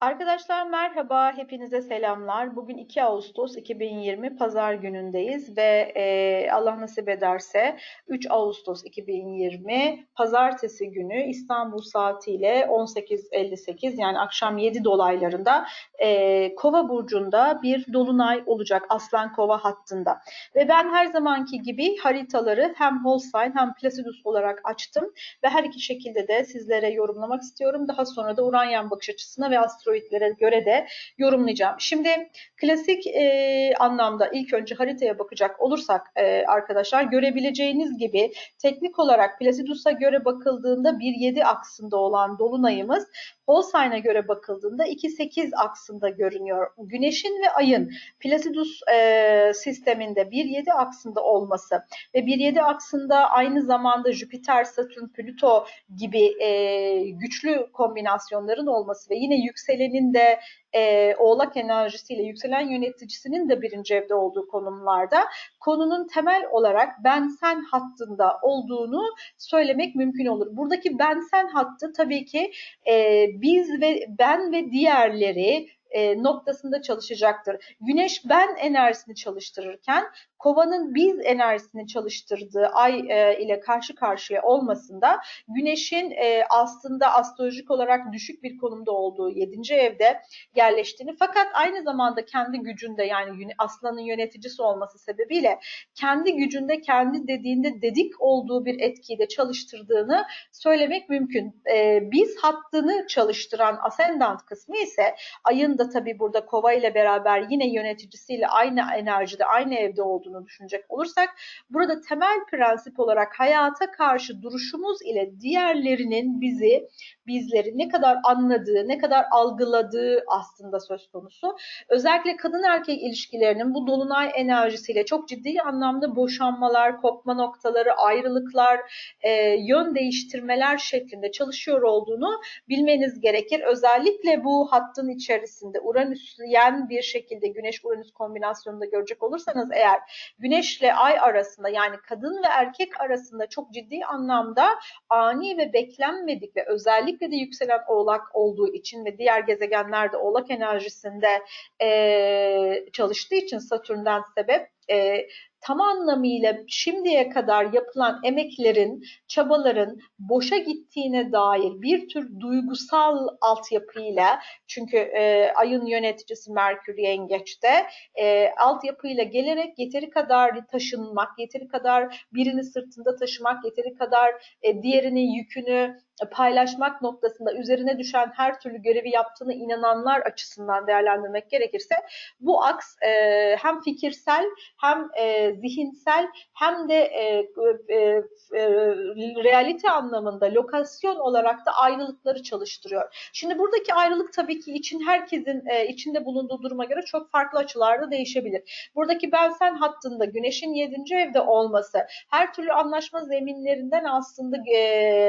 Arkadaşlar merhaba, hepinize selamlar. Bugün 2 Ağustos 2020 Pazar günündeyiz ve e, Allah nasip ederse 3 Ağustos 2020 Pazartesi günü İstanbul saatiyle 18.58 yani akşam 7 dolaylarında e, Kova burcunda bir dolunay olacak Aslan Kova hattında. Ve ben her zamanki gibi haritaları hem Holstein hem Placidus olarak açtım ve her iki şekilde de sizlere yorumlamak istiyorum. Daha sonra da Uranyen bakış açısına ve astroloji asteroidlere göre de yorumlayacağım. Şimdi klasik e, anlamda ilk önce haritaya bakacak olursak e, arkadaşlar görebileceğiniz gibi teknik olarak Placidus'a göre bakıldığında 1-7 aksında olan dolunayımız Holstein'a göre bakıldığında 2-8 aksında görünüyor. Güneşin ve ayın Placidus e, sisteminde 1-7 aksında olması ve 1-7 aksında aynı zamanda Jüpiter, Satürn, Plüto gibi e, güçlü kombinasyonların olması ve yine yükselenin de e, oğlak enerjisiyle yükselen yöneticisinin de birinci evde olduğu konumlarda konunun temel olarak ben sen hattında olduğunu söylemek mümkün olur. Buradaki ben sen hattı tabii ki e, biz ve ben ve diğerleri e, noktasında çalışacaktır. Güneş ben enerjisini çalıştırırken kovanın biz enerjisini çalıştırdığı ay e, ile karşı karşıya olmasında güneşin e, aslında astrolojik olarak düşük bir konumda olduğu 7. evde yerleştiğini fakat aynı zamanda kendi gücünde yani aslanın yöneticisi olması sebebiyle kendi gücünde kendi dediğinde dedik olduğu bir etkiyi de çalıştırdığını söylemek mümkün. E, biz hattını çalıştıran ascendant kısmı ise ayın da tabii burada kova ile beraber yine yöneticisiyle aynı enerjide aynı evde olduğunu düşünecek olursak burada temel prensip olarak hayata karşı duruşumuz ile diğerlerinin bizi bizleri ne kadar anladığı, ne kadar algıladığı aslında söz konusu. Özellikle kadın erkek ilişkilerinin bu dolunay enerjisiyle çok ciddi anlamda boşanmalar, kopma noktaları, ayrılıklar, e, yön değiştirmeler şeklinde çalışıyor olduğunu bilmeniz gerekir. Özellikle bu hattın içerisinde Uranüsyen bir şekilde Güneş-Uranüs kombinasyonunda görecek olursanız eğer Güneşle Ay arasında yani kadın ve erkek arasında çok ciddi anlamda ani ve beklenmedik ve özellikle de yükselen oğlak olduğu için ve diğer gezegenler de oğlak enerjisinde e, çalıştığı için Satürn'den sebep e, tam anlamıyla şimdiye kadar yapılan emeklerin, çabaların boşa gittiğine dair bir tür duygusal altyapıyla çünkü e, ayın yöneticisi Merkür Yengeç'te e, altyapıyla gelerek yeteri kadar taşınmak, yeteri kadar birini sırtında taşımak, yeteri kadar e, diğerinin yükünü paylaşmak noktasında üzerine düşen her türlü görevi yaptığını inananlar açısından değerlendirmek gerekirse bu aks e, hem fikirsel hem e, zihinsel hem de e, e, e, realite anlamında lokasyon olarak da ayrılıkları çalıştırıyor. Şimdi buradaki ayrılık tabii ki için herkesin e, içinde bulunduğu duruma göre çok farklı açılarda değişebilir. Buradaki ben sen hattında güneşin 7. evde olması her türlü anlaşma zeminlerinden aslında e,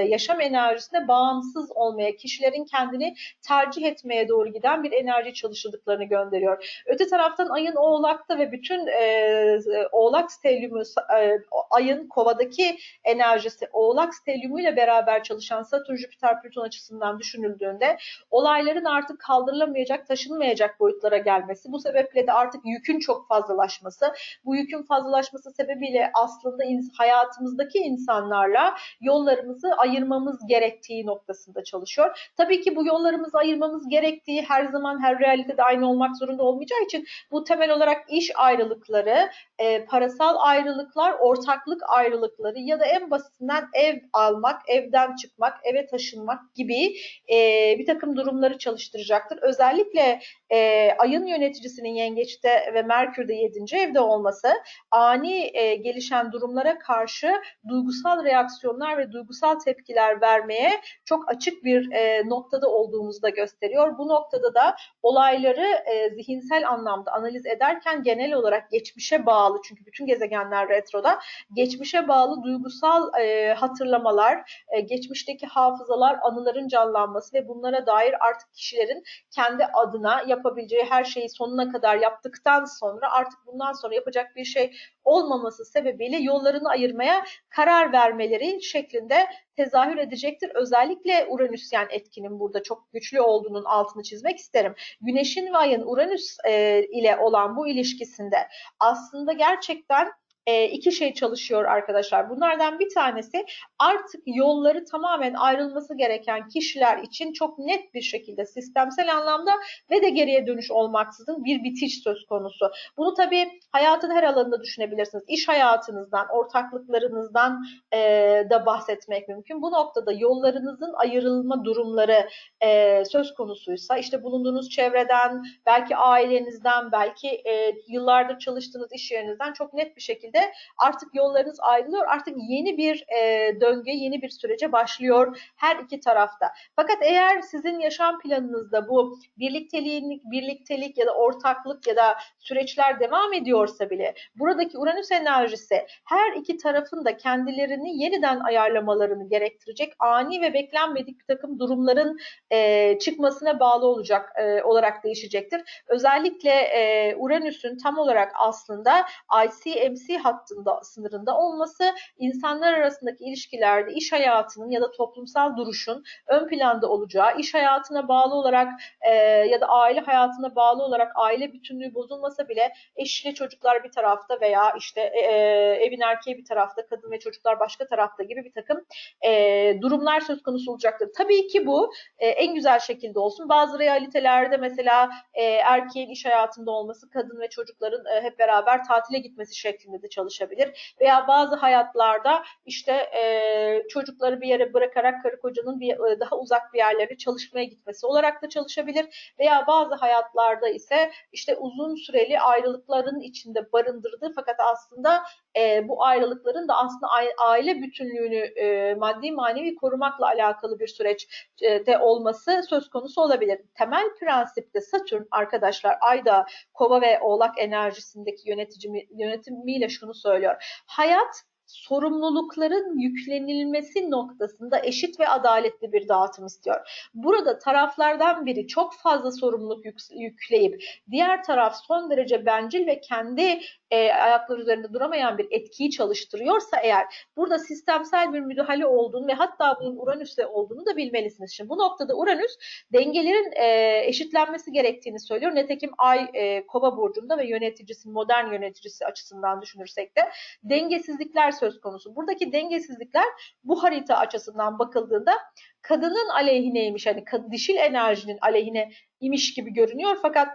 yaşam enerjisi enerjisine bağımsız olmaya, kişilerin kendini tercih etmeye doğru giden bir enerji çalışıldıklarını gönderiyor. Öte taraftan ayın oğlakta ve bütün e, oğlak stelyumu, e, ayın kovadaki enerjisi oğlak stelyumu ile beraber çalışan Satürn, Jüpiter, Plüton açısından düşünüldüğünde olayların artık kaldırılamayacak, taşınmayacak boyutlara gelmesi, bu sebeple de artık yükün çok fazlalaşması, bu yükün fazlalaşması sebebiyle aslında hayatımızdaki insanlarla yollarımızı ayırmamız gerek gerektiği noktasında çalışıyor. Tabii ki bu yollarımızı ayırmamız gerektiği her zaman her realitede aynı olmak zorunda olmayacağı için bu temel olarak iş ayrılıkları, e, parasal ayrılıklar, ortaklık ayrılıkları ya da en basitinden ev almak, evden çıkmak, eve taşınmak gibi e, bir takım durumları çalıştıracaktır. Özellikle e, ayın yöneticisinin yengeçte ve Merkür'de 7. evde olması ani e, gelişen durumlara karşı duygusal reaksiyonlar ve duygusal tepkiler vermeye çok açık bir e, noktada olduğumuzu da gösteriyor. Bu noktada da olayları e, zihinsel anlamda analiz ederken genel olarak geçmişe bağlı çünkü bütün gezegenler retroda. Geçmişe bağlı duygusal e, hatırlamalar, e, geçmişteki hafızalar, anıların canlanması ve bunlara dair artık kişilerin kendi adına yapabileceği her şeyi sonuna kadar yaptıktan sonra artık bundan sonra yapacak bir şey olmaması sebebiyle yollarını ayırmaya karar vermeleri şeklinde tezahür edecektir. Özellikle Uranüsyen etkinin burada çok güçlü olduğunun altını çizmek isterim. Güneşin ve ayın Uranüs e, ile olan bu ilişkisinde aslında miktar e, iki şey çalışıyor arkadaşlar. Bunlardan bir tanesi artık yolları tamamen ayrılması gereken kişiler için çok net bir şekilde sistemsel anlamda ve de geriye dönüş olmaksızın bir bitiş söz konusu. Bunu tabii hayatın her alanında düşünebilirsiniz. İş hayatınızdan, ortaklıklarınızdan e, da bahsetmek mümkün. Bu noktada yollarınızın ayrılma durumları e, söz konusuysa işte bulunduğunuz çevreden, belki ailenizden, belki e, yıllardır çalıştığınız iş yerinizden çok net bir şekilde şekilde artık yollarınız ayrılıyor. Artık yeni bir e, döngü, yeni bir sürece başlıyor her iki tarafta. Fakat eğer sizin yaşam planınızda bu birlikteliğin, birliktelik ya da ortaklık ya da süreçler devam ediyorsa bile buradaki Uranüs enerjisi her iki tarafın da kendilerini yeniden ayarlamalarını gerektirecek ani ve beklenmedik bir takım durumların e, çıkmasına bağlı olacak e, olarak değişecektir. Özellikle e, Uranüs'ün tam olarak aslında ICMC hattında sınırında olması insanlar arasındaki ilişkilerde iş hayatının ya da toplumsal duruşun ön planda olacağı, iş hayatına bağlı olarak e, ya da aile hayatına bağlı olarak aile bütünlüğü bozulmasa bile eşli çocuklar bir tarafta veya işte e, e, evin erkeği bir tarafta, kadın ve çocuklar başka tarafta gibi bir takım e, durumlar söz konusu olacaktır. Tabii ki bu e, en güzel şekilde olsun. Bazı realitelerde mesela e, erkeğin iş hayatında olması, kadın ve çocukların e, hep beraber tatile gitmesi şeklinde de çalışabilir. Veya bazı hayatlarda işte e, çocukları bir yere bırakarak karı kocanın bir, e, daha uzak bir yerlere çalışmaya gitmesi olarak da çalışabilir. Veya bazı hayatlarda ise işte uzun süreli ayrılıkların içinde barındırdığı fakat aslında e, bu ayrılıkların da aslında aile bütünlüğünü e, maddi manevi korumakla alakalı bir süreçte olması söz konusu olabilir. Temel prensipte Satürn arkadaşlar Ayda Kova ve Oğlak enerjisindeki yönetici, yönetimiyle şunu söylüyor. Hayat sorumlulukların yüklenilmesi noktasında eşit ve adaletli bir dağıtım istiyor. Burada taraflardan biri çok fazla sorumluluk yükleyip diğer taraf son derece bencil ve kendi e, ayakları üzerinde duramayan bir etkiyi çalıştırıyorsa eğer burada sistemsel bir müdahale olduğunu ve hatta bunun Uranüs'te olduğunu da bilmelisiniz. Şimdi bu noktada Uranüs dengelerin e, eşitlenmesi gerektiğini söylüyor. Netekim Ay e, Kova burcunda ve yöneticisi modern yöneticisi açısından düşünürsek de dengesizlikler söz konusu. Buradaki dengesizlikler bu harita açısından bakıldığında kadının aleyhineymiş. Hani dişil enerjinin aleyhine imiş gibi görünüyor fakat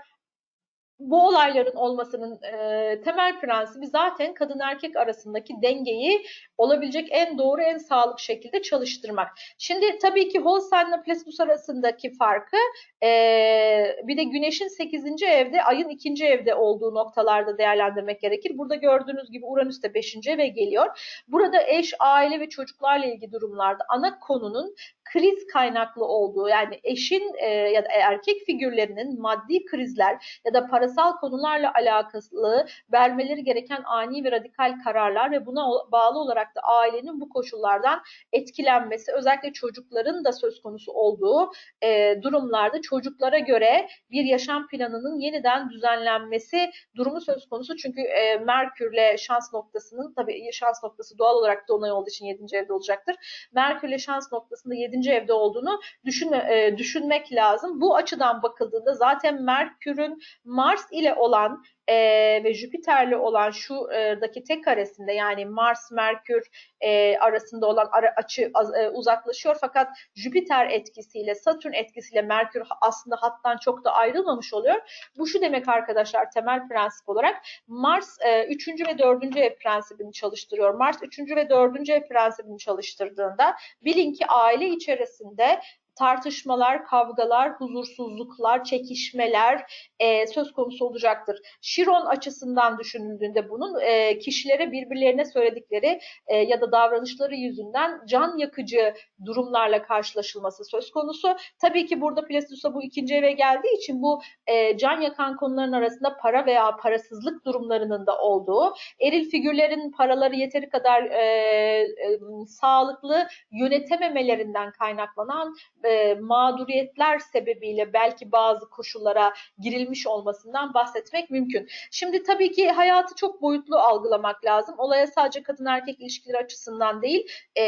bu olayların olmasının e, temel prensibi zaten kadın erkek arasındaki dengeyi olabilecek en doğru, en sağlık şekilde çalıştırmak. Şimdi tabii ki Holstein ile Placidus arasındaki farkı e, bir de Güneş'in 8. evde, Ay'ın 2. evde olduğu noktalarda değerlendirmek gerekir. Burada gördüğünüz gibi Uranüs de 5. eve geliyor. Burada eş, aile ve çocuklarla ilgili durumlarda ana konunun kriz kaynaklı olduğu yani eşin e, ya da erkek figürlerinin maddi krizler ya da parasal konularla alakalı vermeleri gereken ani ve radikal kararlar ve buna bağlı olarak da ailenin bu koşullardan etkilenmesi özellikle çocukların da söz konusu olduğu e, durumlarda çocuklara göre bir yaşam planının yeniden düzenlenmesi durumu söz konusu. Çünkü e, Merkürle şans noktasının tabii şans noktası doğal olarak dolunay olduğu için 7. evde olacaktır. Merkürle şans noktasında 7 7. evde olduğunu düşünme, e, düşünmek lazım. Bu açıdan bakıldığında zaten Merkür'ün Mars ile olan e, ve Jüpiter'le olan şuradaki tek karesinde yani Mars Merkür e, arasında olan ara, açı e, uzaklaşıyor fakat Jüpiter etkisiyle Satürn etkisiyle Merkür aslında hattan çok da ayrılmamış oluyor. Bu şu demek arkadaşlar temel prensip olarak Mars e, 3. ve 4. ev prensibini çalıştırıyor. Mars 3. ve 4. ev prensibini çalıştırdığında bilin ki aile içerisinde tartışmalar, kavgalar, huzursuzluklar, çekişmeler e, söz konusu olacaktır. Şiron açısından düşünüldüğünde bunun e, kişilere birbirlerine söyledikleri e, ya da davranışları yüzünden can yakıcı durumlarla karşılaşılması söz konusu. Tabii ki burada Placidus'a bu ikinci eve geldiği için bu e, can yakan konuların arasında para veya parasızlık durumlarının da olduğu, eril figürlerin paraları yeteri kadar e, e, sağlıklı yönetememelerinden kaynaklanan e, mağduriyetler sebebiyle belki bazı koşullara girilmiş olmasından bahsetmek mümkün. Şimdi tabii ki hayatı çok boyutlu algılamak lazım. Olaya sadece kadın erkek ilişkileri açısından değil, e,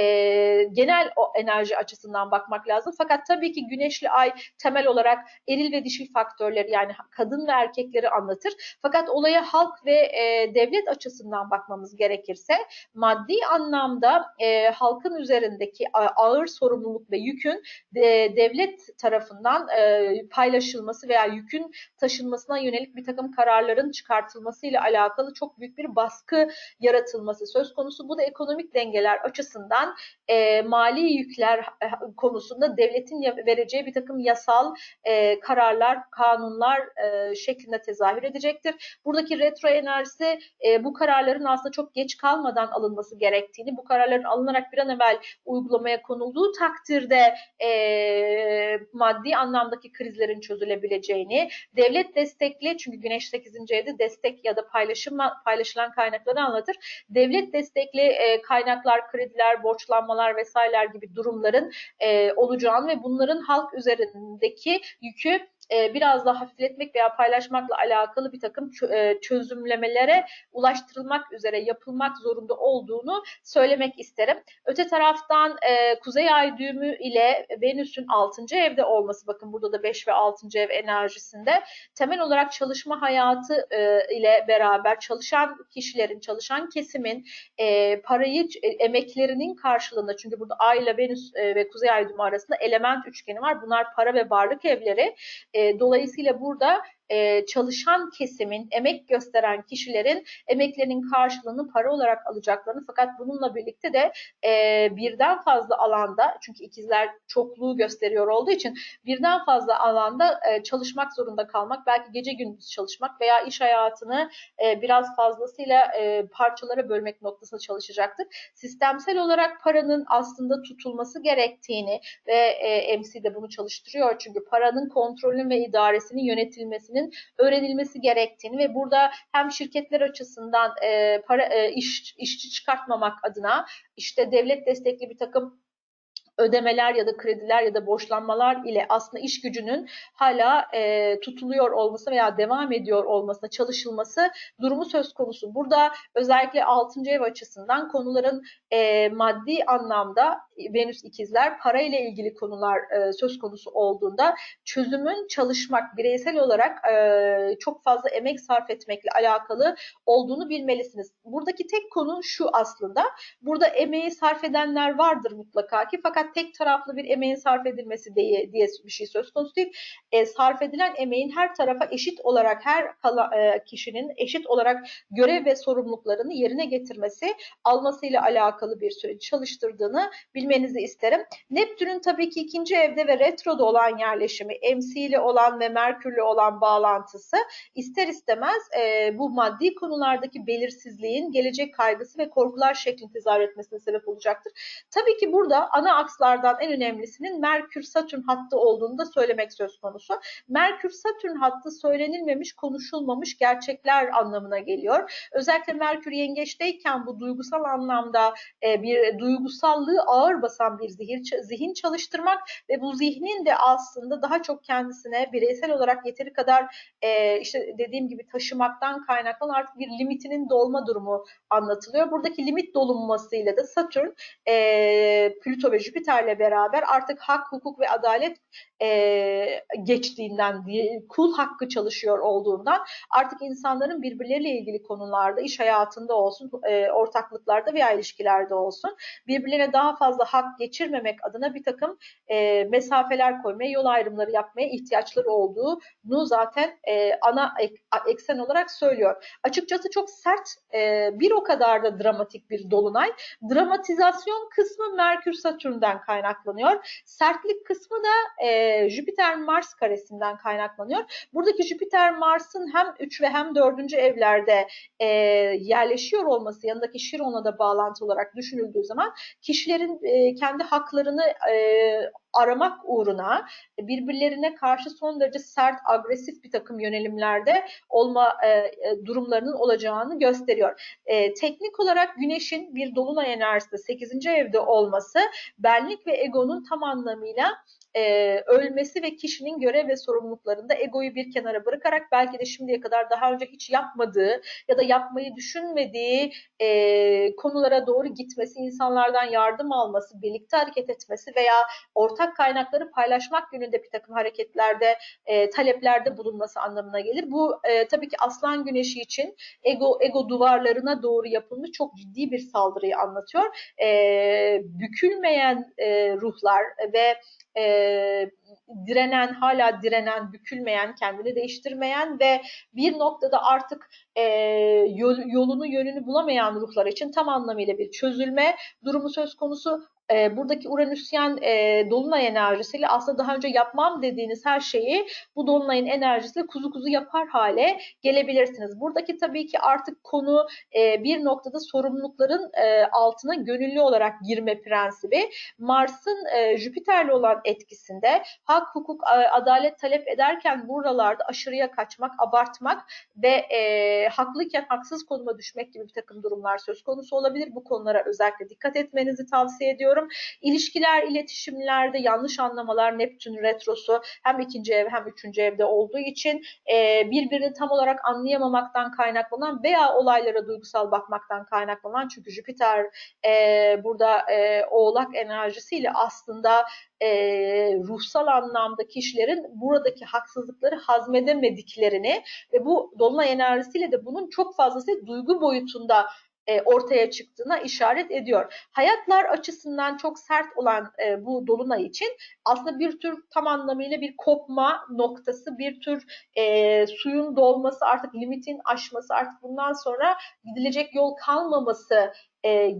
genel o enerji açısından bakmak lazım. Fakat tabii ki güneşli ay temel olarak eril ve dişil faktörleri yani kadın ve erkekleri anlatır. Fakat olaya halk ve e, devlet açısından bakmamız gerekirse maddi anlamda e, halkın üzerindeki ağır sorumluluk ve yükün e, devlet tarafından e, paylaşılması veya yükün taşınmasına yönelik bir takım kararların çıkartılması ile alakalı çok büyük bir baskı yaratılması söz konusu. Bu da ekonomik dengeler açısından e, mali yükler e, konusunda devletin vereceği bir takım yasal e, kararlar, kanunlar e, şeklinde tezahür edecektir. Buradaki retro enerjisi e, bu kararların aslında çok geç kalmadan alınması gerektiğini, bu kararların alınarak bir an evvel uygulamaya konulduğu takdirde e, maddi anlamdaki krizlerin çözülebileceğini, devlet destekli çünkü Güneş 8. evde destek ya da paylaşım paylaşılan kaynakları anlatır. Devlet destekli e, kaynaklar, krediler, borçlanmalar vesaireler gibi durumların e, olacağını ve bunların halk üzerindeki yükü e, biraz daha hafifletmek veya paylaşmakla alakalı bir takım e, çözümlemelere ulaştırılmak üzere yapılmak zorunda olduğunu söylemek isterim. Öte taraftan e, Kuzey Ay düğümü ile Venüs'ün 6. evde olması bakın burada da 5 ve 6. ev enerjisinde temel olarak çalışma hayatı ile beraber çalışan kişilerin, çalışan kesimin parayı emeklerinin karşılığında çünkü burada Ay ile Venüs ve Kuzey Ay düğümü arasında element üçgeni var. Bunlar para ve varlık evleri. Dolayısıyla burada e, çalışan kesimin, emek gösteren kişilerin emeklerinin karşılığını para olarak alacaklarını fakat bununla birlikte de e, birden fazla alanda çünkü ikizler çokluğu gösteriyor olduğu için birden fazla alanda e, çalışmak zorunda kalmak, belki gece gündüz çalışmak veya iş hayatını e, biraz fazlasıyla e, parçalara bölmek noktasında çalışacaktır. Sistemsel olarak paranın aslında tutulması gerektiğini ve e, MC de bunu çalıştırıyor çünkü paranın kontrolünün ve idaresinin yönetilmesini öğrenilmesinin öğrenilmesi gerektiğini ve burada hem şirketler açısından e, para e, iş, işçi çıkartmamak adına işte devlet destekli bir takım ödemeler ya da krediler ya da borçlanmalar ile aslında iş gücünün hala e, tutuluyor olması veya devam ediyor olmasına çalışılması durumu söz konusu. Burada özellikle 6. ev açısından konuların e, maddi anlamda Venüs ikizler parayla ilgili konular e, söz konusu olduğunda çözümün çalışmak bireysel olarak e, çok fazla emek sarf etmekle alakalı olduğunu bilmelisiniz. Buradaki tek konu şu aslında. Burada emeği sarf edenler vardır mutlaka ki fakat tek taraflı bir emeğin sarf edilmesi diye, diye bir şey söz konusu değil. E, sarf edilen emeğin her tarafa eşit olarak her kala, e, kişinin eşit olarak görev ve sorumluluklarını yerine getirmesi almasıyla alakalı bir süreç çalıştırdığını bilmenizi isterim. Neptün'ün tabii ki ikinci evde ve retroda olan yerleşimi, MC ile olan ve Merkür'le olan bağlantısı ister istemez e, bu maddi konulardaki belirsizliğin gelecek kaygısı ve korkular şeklinde tezahür etmesine sebep olacaktır. Tabii ki burada ana akslardan en önemlisinin Merkür-Satürn hattı olduğunu da söylemek söz konusu. Merkür-Satürn hattı söylenilmemiş, konuşulmamış gerçekler anlamına geliyor. Özellikle Merkür yengeçteyken bu duygusal anlamda e, bir duygusallığı ağır basan bir zihin, zihin çalıştırmak ve bu zihnin de aslında daha çok kendisine bireysel olarak yeteri kadar e, işte dediğim gibi taşımaktan kaynaklanan artık bir limitinin dolma durumu anlatılıyor. Buradaki limit dolunmasıyla da Satürn, e, Plüto ve Jüpiter'le beraber artık hak, hukuk ve adalet e, geçtiğinden, kul hakkı çalışıyor olduğundan artık insanların birbirleriyle ilgili konularda, iş hayatında olsun, e, ortaklıklarda veya ilişkilerde olsun birbirlerine daha fazla hak geçirmemek adına bir takım e, mesafeler koymaya, yol ayrımları yapmaya ihtiyaçları olduğunu zaten e, ana ek, eksen olarak söylüyor. Açıkçası çok sert, e, bir o kadar da dramatik bir dolunay. Dramatizasyon kısmı Merkür Satürn'den yönünden kaynaklanıyor. Sertlik kısmı da e, Jüpiter-Mars karesinden kaynaklanıyor. Buradaki Jüpiter-Mars'ın hem 3 ve hem 4. evlerde e, yerleşiyor olması yanındaki Şiron'a da bağlantı olarak düşünüldüğü zaman kişilerin e, kendi haklarını e, aramak uğruna birbirlerine karşı son derece sert, agresif bir takım yönelimlerde olma e, e, durumlarının olacağını gösteriyor. E, teknik olarak Güneş'in bir dolunay enerjisi 8. evde olması benlik ve egonun tam anlamıyla e, ölmesi ve kişinin görev ve sorumluluklarında egoyu bir kenara bırakarak belki de şimdiye kadar daha önce hiç yapmadığı ya da yapmayı düşünmediği e, konulara doğru gitmesi, insanlardan yardım alması, birlikte hareket etmesi veya ortak kaynakları paylaşmak yönünde bir takım hareketlerde, e, taleplerde bulunması anlamına gelir. Bu e, tabii ki Aslan Güneşi için ego ego duvarlarına doğru yapılmış çok ciddi bir saldırıyı anlatıyor. E, bükülmeyen e, ruhlar ve e, direnen, hala direnen, bükülmeyen, kendini değiştirmeyen ve bir noktada artık e, yol, yolunu yönünü bulamayan ruhlar için tam anlamıyla bir çözülme durumu söz konusu e, buradaki Uranüsyen e, dolunay enerjisiyle aslında daha önce yapmam dediğiniz her şeyi bu dolunayın enerjisiyle kuzu kuzu yapar hale gelebilirsiniz. Buradaki tabii ki artık konu e, bir noktada sorumlulukların e, altına gönüllü olarak girme prensibi. Mars'ın e, Jüpiter'le olan etkisinde hak, hukuk, adalet talep ederken buralarda aşırıya kaçmak, abartmak ve e, haklıyken haksız konuma düşmek gibi bir takım durumlar söz konusu olabilir. Bu konulara özellikle dikkat etmenizi tavsiye ediyorum düşünüyorum. İlişkiler, iletişimlerde yanlış anlamalar Neptün retrosu hem ikinci ev hem üçüncü evde olduğu için e, birbirini tam olarak anlayamamaktan kaynaklanan veya olaylara duygusal bakmaktan kaynaklanan çünkü Jüpiter e, burada e, oğlak enerjisiyle aslında e, ruhsal anlamda kişilerin buradaki haksızlıkları hazmedemediklerini ve bu dolunay enerjisiyle de bunun çok fazlası duygu boyutunda e, ortaya çıktığına işaret ediyor. Hayatlar açısından çok sert olan e, bu dolunay için aslında bir tür tam anlamıyla bir kopma noktası, bir tür e, suyun dolması, artık limitin aşması, artık bundan sonra gidilecek yol kalmaması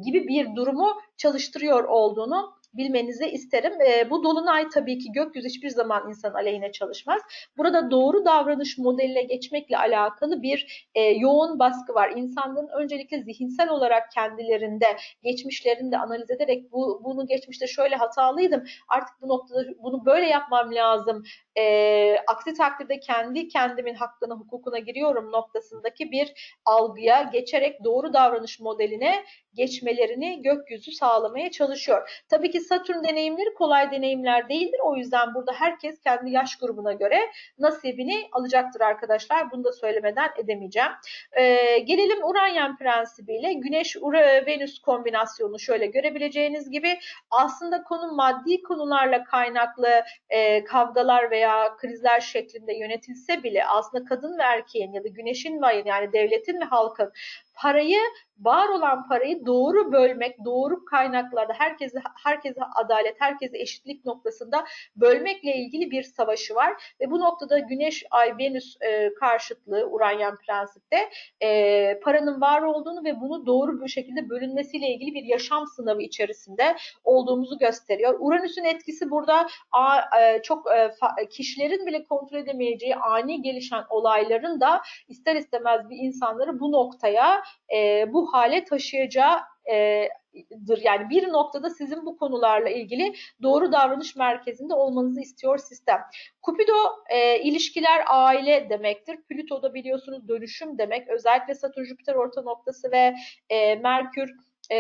gibi bir durumu çalıştırıyor olduğunu bilmenizi isterim. E, bu dolunay tabii ki gökyüzü hiçbir zaman insan aleyhine çalışmaz. Burada doğru davranış modeline geçmekle alakalı bir e, yoğun baskı var. İnsanların öncelikle zihinsel olarak kendilerinde, geçmişlerini de analiz ederek bu, bunu geçmişte şöyle hatalıydım, artık bu noktada bunu böyle yapmam lazım. E, aksi takdirde kendi kendimin hakkına, hukukuna giriyorum noktasındaki bir algıya geçerek doğru davranış modeline geçmelerini gökyüzü sağlamaya çalışıyor. Tabii ki Satürn deneyimleri kolay deneyimler değildir. O yüzden burada herkes kendi yaş grubuna göre nasibini alacaktır arkadaşlar. Bunu da söylemeden edemeyeceğim. Ee, gelelim Uranyen prensibiyle Güneş-Venüs kombinasyonu şöyle görebileceğiniz gibi aslında konu maddi konularla kaynaklı e, kavgalar veya krizler şeklinde yönetilse bile aslında kadın ve erkeğin ya da güneşin ve yani devletin ve halkın parayı var olan parayı doğru bölmek, doğru kaynaklarda herkese herkese adalet, herkese eşitlik noktasında bölmekle ilgili bir savaşı var ve bu noktada Güneş, Ay, Venüs e, karşıtlığı Uranyen prensipte e, paranın var olduğunu ve bunu doğru bir şekilde bölünmesiyle ilgili bir yaşam sınavı içerisinde olduğumuzu gösteriyor. Uranüs'ün etkisi burada a, e, çok e, kişilerin bile kontrol edemeyeceği ani gelişen olayların da ister istemez bir insanları bu noktaya e, bu hale taşıyacağı e, yani bir noktada sizin bu konularla ilgili doğru davranış merkezinde olmanızı istiyor sistem. Cupido e, ilişkiler aile demektir. Plüto da biliyorsunuz dönüşüm demek. Özellikle Satürn Jüpiter orta noktası ve e, Merkür e,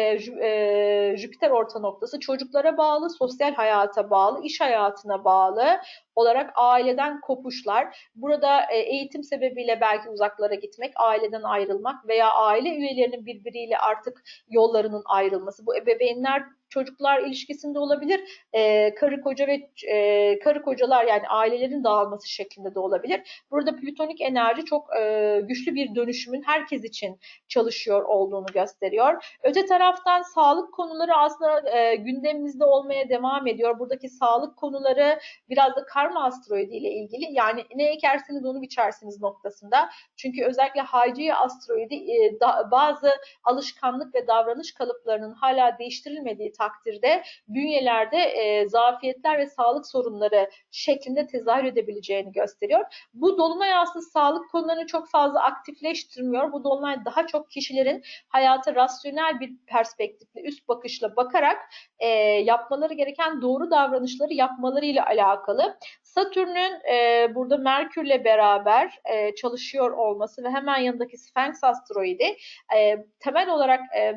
e, Jüpiter orta noktası çocuklara bağlı, sosyal hayata bağlı, iş hayatına bağlı olarak aileden kopuşlar. Burada e, eğitim sebebiyle belki uzaklara gitmek, aileden ayrılmak veya aile üyelerinin birbiriyle artık yollarının ayrılması. Bu ebeveynler çocuklar ilişkisinde olabilir. E, karı koca ve e, karı kocalar yani ailelerin dağılması şeklinde de olabilir. Burada plütonik enerji çok e, güçlü bir dönüşümün herkes için çalışıyor olduğunu gösteriyor. Öte taraftan sağlık konuları aslında e, gündemimizde olmaya devam ediyor. Buradaki sağlık konuları biraz da kar karma asteroidi ile ilgili yani ne ekersiniz onu biçersiniz noktasında. Çünkü özellikle Hayciye asteroidi e, da, bazı alışkanlık ve davranış kalıplarının hala değiştirilmediği takdirde bünyelerde e, zafiyetler ve sağlık sorunları şeklinde tezahür edebileceğini gösteriyor. Bu dolunay aslında sağlık konularını çok fazla aktifleştirmiyor. Bu dolunay daha çok kişilerin hayata rasyonel bir perspektifle, üst bakışla bakarak e, yapmaları gereken doğru davranışları yapmalarıyla alakalı. Satürn'ün e, burada Merkür'le beraber e, çalışıyor olması ve hemen yanındaki Sphinx asteroidi e, temel olarak e,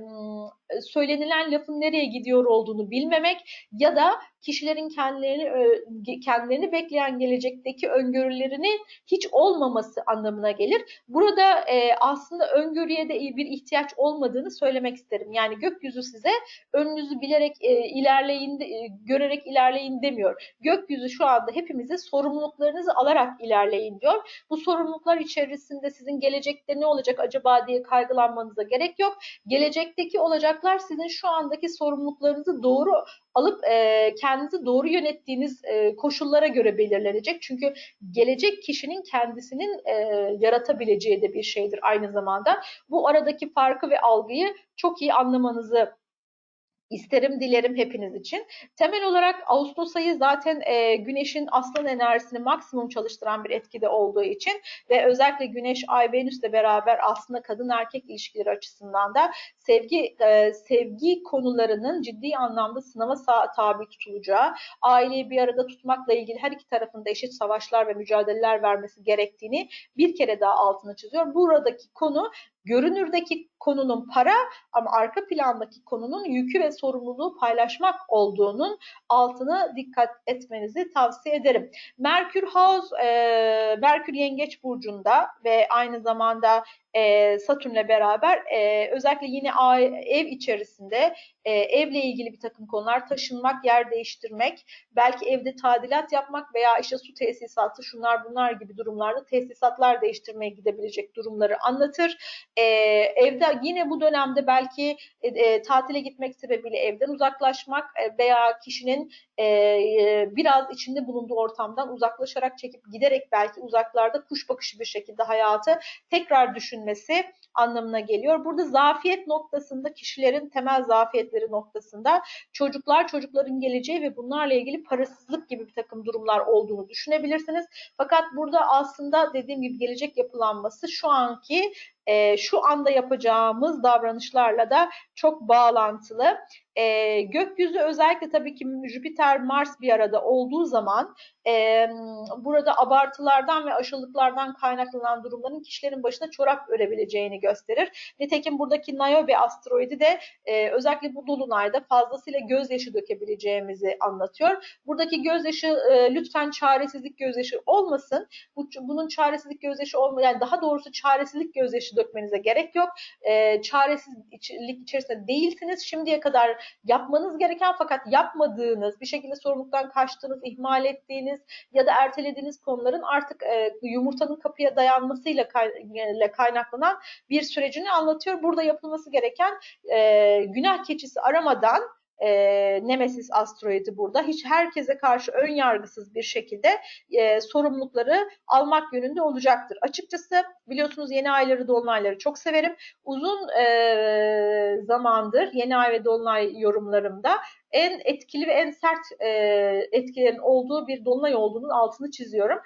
söylenilen lafın nereye gidiyor olduğunu bilmemek ya da kişilerin kendilerini kendilerini bekleyen gelecekteki öngörülerini hiç olmaması anlamına gelir. Burada e, aslında öngörüye de bir ihtiyaç olmadığını söylemek isterim. Yani gökyüzü size önünüzü bilerek e, ilerleyin, e, görerek ilerleyin demiyor. Gökyüzü şu anda hepimize sorumluluklarınızı alarak ilerleyin diyor. Bu sorumluluklar içerisinde sizin gelecekte ne olacak acaba diye kaygılanmanıza gerek yok. Gelecekteki olacaklar sizin şu andaki sorumluluklarınızı doğru alıp e, kendinizi doğru yönettiğiniz e, koşullara göre belirlenecek. Çünkü gelecek kişinin kendisinin e, yaratabileceği de bir şeydir aynı zamanda. Bu aradaki farkı ve algıyı çok iyi anlamanızı isterim dilerim hepiniz için. Temel olarak Ağustos ayı zaten e, güneşin aslan enerjisini maksimum çalıştıran bir etkide olduğu için ve özellikle güneş ay venüsle beraber aslında kadın erkek ilişkileri açısından da sevgi e, sevgi konularının ciddi anlamda sınava tabi tutulacağı, aileyi bir arada tutmakla ilgili her iki tarafında eşit savaşlar ve mücadeleler vermesi gerektiğini bir kere daha altını çiziyor. Buradaki konu görünürdeki konunun para ama arka plandaki konunun yükü ve sorumluluğu paylaşmak olduğunun altını dikkat etmenizi tavsiye ederim. Merkür House, e, Merkür Yengeç Burcu'nda ve aynı zamanda e, Satürn'le beraber e, özellikle yine ev içerisinde e, evle ilgili bir takım konular taşınmak, yer değiştirmek, belki evde tadilat yapmak veya işte su tesisatı şunlar bunlar gibi durumlarda tesisatlar değiştirmeye gidebilecek durumları anlatır. E, evde yine bu dönemde belki e, e, tatile gitmek sebebiyle evden uzaklaşmak e, veya kişinin e, e, biraz içinde bulunduğu ortamdan uzaklaşarak çekip giderek belki uzaklarda kuş bakışı bir şekilde hayatı tekrar düşünmesi anlamına geliyor. Burada zafiyet noktasında kişilerin temel zafiyetleri noktasında çocuklar, çocukların geleceği ve bunlarla ilgili parasızlık gibi bir takım durumlar olduğunu düşünebilirsiniz. Fakat burada aslında dediğim gibi gelecek yapılanması şu anki e, şu anda yapacağımız davranışlarla da çok bağlantılı. E, gökyüzü özellikle tabii ki Jüpiter, Mars bir arada olduğu zaman e, burada abartılardan ve aşılıklardan kaynaklanan durumların kişilerin başına çorap örebileceğini gösterir. Nitekim buradaki Niobe asteroidi de e, özellikle bu dolunayda fazlasıyla gözyaşı dökebileceğimizi anlatıyor. Buradaki gözyaşı e, lütfen çaresizlik gözyaşı olmasın. Bu, bunun çaresizlik gözyaşı olma yani daha doğrusu çaresizlik gözyaşı dökmenize gerek yok. E, çaresizlik içerisinde değilsiniz. Şimdiye kadar yapmanız gereken fakat yapmadığınız, bir şekilde sorumluluktan kaçtığınız, ihmal ettiğiniz ya da ertelediğiniz konuların artık e, yumurtanın kapıya dayanmasıyla kaynaklanan bir sürecini anlatıyor. Burada yapılması gereken e, günah keçisi aramadan e, Nemesis asteroidi burada. Hiç herkese karşı ön yargısız bir şekilde e, sorumlulukları almak yönünde olacaktır. Açıkçası biliyorsunuz yeni ayları, dolunayları çok severim. Uzun e, zamandır yeni ay ve dolunay yorumlarımda en etkili ve en sert e, etkilerin olduğu bir dolunay olduğunun altını çiziyorum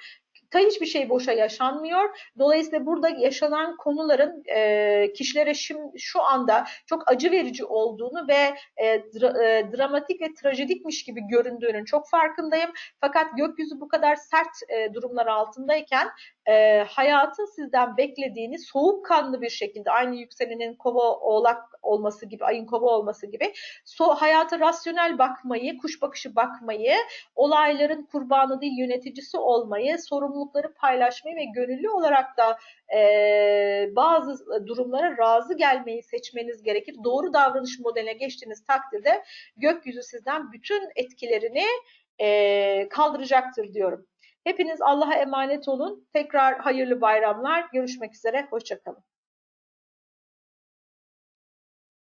hiçbir şey boşa yaşanmıyor. Dolayısıyla burada yaşanan konuların e, kişilere şimdi şu anda çok acı verici olduğunu ve e, dra, e, dramatik ve trajedikmiş gibi göründüğünün çok farkındayım. Fakat gökyüzü bu kadar sert e, durumlar altındayken e, hayatın sizden beklediğini soğukkanlı bir şekilde aynı yükselenin kova oğlak olması gibi, ayın kova olması gibi so, hayata rasyonel bakmayı, kuş bakışı bakmayı, olayların kurbanı değil yöneticisi olmayı, sorumlulukları paylaşmayı ve gönüllü olarak da e, bazı durumlara razı gelmeyi seçmeniz gerekir. Doğru davranış modeline geçtiğiniz takdirde gökyüzü sizden bütün etkilerini e, kaldıracaktır diyorum. Hepiniz Allah'a emanet olun. Tekrar hayırlı bayramlar. Görüşmek üzere. Hoşçakalın.